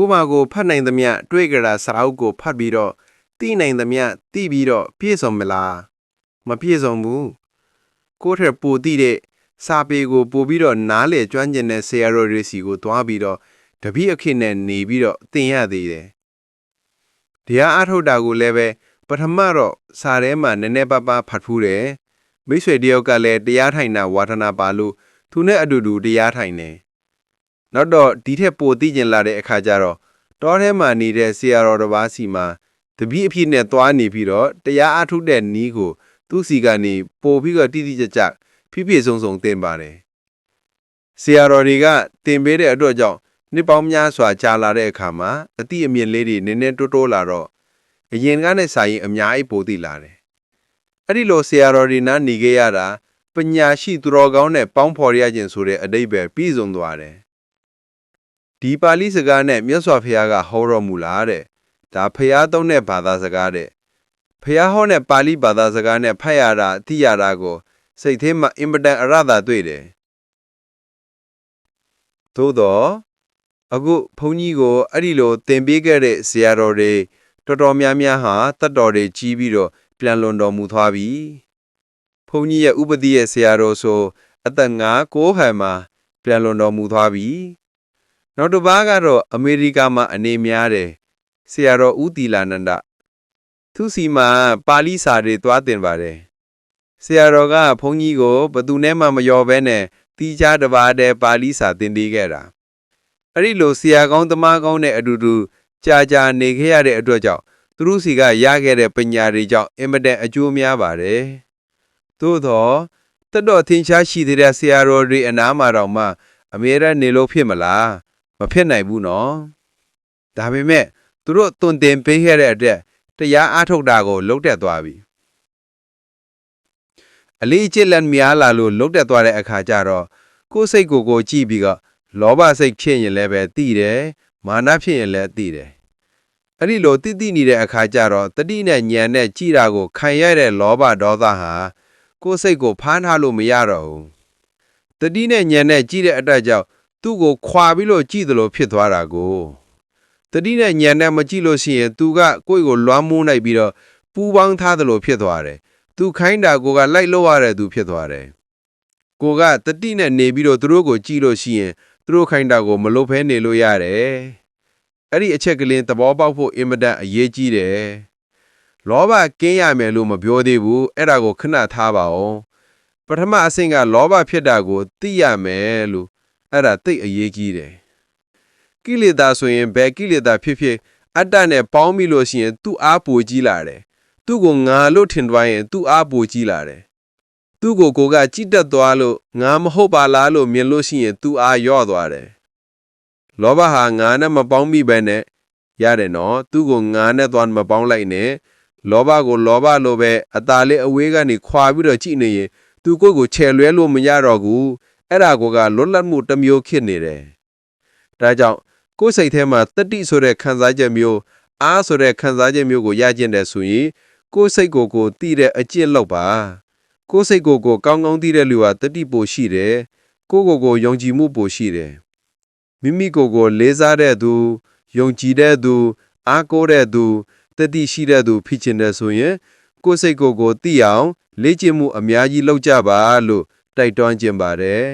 ကိုယ့်ဘာကိုဖတ်နိုင်သမျှတွေ့ကြတာစာအုပ်ကိုဖတ်ပြီးတော့သိနိုင်သမျှသိပြီးတော့ပြည့်စုံမလားမပြည့်စုံဘူးကိုယ့်ထက်ပိုသိတဲ့စာပေကိုပို့ပြီးတော့နားလေကျွမ်းကျင်တဲ့ဆရာတော်တွေစီကိုတွားပြီးတော့တပည့်အခေနဲ့နေပြီးတော့သင်ရသေးတယ်တရားအားထုတ်တာကိုလည်းပဲပထမတော့စာထဲမှာနည်းနည်းပါးပါးဖတ်ဖူးတယ်မိတ်ဆွေတယောက်ကလည်းတရားထိုင်တာဝါဒနာပါလို့သူနဲ့အတူတူတရားထိုင်တယ် နောက်တော့ဒီထက်ပိုသိကျင်လာတဲ့အခါကျတော့တောထဲမှာနေတဲ့ဆရာတော်တစ်ပါးစီမှာတပည့်အဖြစ်နဲ့သွားနေပြီးတော့တရားအားထုတ်တဲ့နီးကို သူ့စီကနေပို့ပြီးတော့တိတိကျကျဖြည်းဖြည်းဆုံးဆုံးသင်ပါတယ်ဆရာတော်တွေကသင်ပေးတဲ့အတွက်ကြောင့်နှစ်ပေါင်းများစွာကြာလာတဲ့အခါမှာအတိအမြင့်လေးတွေနည်းနည်းတိုးတိုးလာတော့အရင်ကနဲ့စာရင်အများကြီးပိုသိလာတယ်အဲ့ဒီလိုဆရာတော်တွေနားနေခဲ့ရတာပညာရှိသူတော်ကောင်းနဲ့ပေါင်းဖော်ရခြင်းဆိုတဲ့အတိတ်ပဲပြည့်စုံသွားတယ် ဒီပါဠိစကားနဲ့မြတ်စွာဘုရားကဟောတော်မူလားတဲ့ဒါဖျားသုံးတဲ့ဘာသာစကားတဲ့ဖျားဟောတဲ့ပါဠိဘာသာစကားနဲ့ဖတ်ရတာအသိရတာကိုစိတ်ထဲမှာအင်မတန်အရသာတွေ့တယ်သို့တော့အခုဘုန်းကြီးကိုအဲ့ဒီလိုသင်ပေးခဲ့တဲ့ဆရာတော်တွေတော်တော်များများဟာတတ်တော်တွေကြီးပြီးတော့ပြန်လွန်တော်မူသွားပြီဘုန်းကြီးရဲ့ဥပတိရဲ့ဆရာတော်ဆိုအသက်9 9ဟန်မှာပြန်လွန်တော်မူသွားပြီ နောက်တစ်ပါးကတော့အမေရိကမှာအနေများတယ်ဆရာတော်ဦးတီလာနန္ဒသူစီမှာပါဠိစာတွေသွားတင်ပါတယ်ဆရာတော်ကဘုန်းကြီးကိုဘသူနဲ့မှမလျော်ဘဲနဲ့တီးခြားတစ်ပါးတည်းပါဠိစာသင်ပေးခဲ့တာအဲ့ဒီလိုဆရာကောင်းသမားကောင်းနဲ့အတူတူကြာကြာနေခဲ့ရတဲ့အတွက်ကြောင့်သူတို့စီကရခဲ့တဲ့ပညာတွေကြောင့်အင်မတန်အကျိုးများပါတယ်သို့တော့တတ်တော်ထင်ရှားရှိသေးတဲ့ဆရာတော်တွေအနားမှာတော့မှအမြဲတမ်းနေလို့ဖြစ်မလား မဖြစ်နိုင်ဘူးနော်ဒါပေမဲ့သူတို့သွန်သင်ပေးခဲ့တဲ့အတွက်တရားအားထုတ်တာကိုလုံးတက်သွားပြီအလေးအကျင့်လက်များလာလို့လုံးတက်သွားတဲ့အခါကျတော့ကိုယ်စိတ်ကိုယ်ကိုကြည့်ပြီးတော့လောဘစိတ်ဖြစ်ရင်လည်းပဲသိတယ်မာနဖြစ်ရင်လည်းသိတယ်အဲ့ဒီလိုတိတိနေတဲ့အခါကျတော့တတိနဲ့ညံနဲ့ကြည်တာကိုခံရတဲ့လောဘဒေါသဟာကိုယ်စိတ်ကိုဖမ်းထားလို့မရတော့ဘူးတတိနဲ့ညံနဲ့ကြည်တဲ့အတက်ကြောင့် သူ့ကိုခွာပြီးလို့ကြည်တယ်လို့ဖြစ်သွားတာကိုတတိနဲ့ညံနဲ့မကြည့်လို့ရှိရင်သူကကိုယ့်ကိုလွမ်းမိုးလိုက်ပြီးတော့ပူပေါင်းထားတယ်လို့ဖြစ်သွားတယ်သူခိုင်းတာကိုကလိုက်လို့ရတဲ့သူဖြစ်သွားတယ်ကိုကတတိနဲ့နေပြီးတော့သူတို့ကိုကြည့်လို့ရှိရင်သူတို့ခိုင်းတာကိုမလုပ်ဖဲနေလို့ရတယ်အဲ့ဒီအချက်ကလေးသဘောပေါက်ဖို့အင်မတန်အရေးကြီးတယ်လောဘကင်းရမယ်လို့မပြောသေးဘူးအဲ့ဒါကိုခဏထားပါအောင်ပထမအဆင့်ကလောဘဖြစ်တာကိုသိရမယ်လို့ အဲ့ဒါသိအရေးကြီးတယ်ကိလေသာဆိုရင်ဘယ်ကိလေသာဖြစ်ဖြစ်အတ္တနဲ့ပေါင်းမိလို့ရှိရင်သူ့အားပိုကြီးလာတယ်သူ့ကိုငါလို့ထင်သွားရင်သူ့အားပိုကြီးလာတယ်သူ့ကိုကိုကကြိတက်သွားလို့ငါမဟုတ်ပါလားလို့မြင်လို့ရှိရင်သူ့အားရော့သွားတယ်လောဘဟာငါနဲ့မပေါင်းမိပဲနဲ့ရတယ်နော်သူ့ကိုငါနဲ့သွားမပေါင်းလိုက်နဲ့လောဘကိုလောဘလိုပဲအตาလေးအဝေးကနေခွာပြီးတော့ကြည့်နေရင်သူကိုယ့်ကိုချယ်လွဲလို့မရတော့ဘူး အဲ့ဒါကိုကလွတ်လပ်မှုတစ်မျိုးဖြစ်နေတယ်ဒါကြောင့်ကိုယ်စိတ်ထဲမှာတတိဆိုတဲ့ခံစားချက်မျိုးအားဆိုတဲ့ခံစားချက်မျိုးကိုရကျင်တယ်ဆိုရင်ကိုယ်စိတ်ကိုယ်ကိုတည်တဲ့အကျင့်လောက်ပါကိုယ်စိတ်ကိုယ်ကိုကောင်းကောင်းသိတဲ့လူဟာတတိပိုရှိတယ်ကိုယ့်ကိုယ်ကိုယုံကြည်မှုပိုရှိတယ်မိမိကိုယ်ကိုလေးစားတဲ့သူယုံကြည်တဲ့သူအားကိုးတဲ့သူတတိရှိတဲ့သူဖြစ်ချင်တယ်ဆိုရင်ကိုယ်စိတ်ကိုယ်ကိုသိအောင်လေ့ကျင့်မှုအများကြီးလုပ်ကြပါလို့ တိုက်တွန်းခြင်းပါတယ်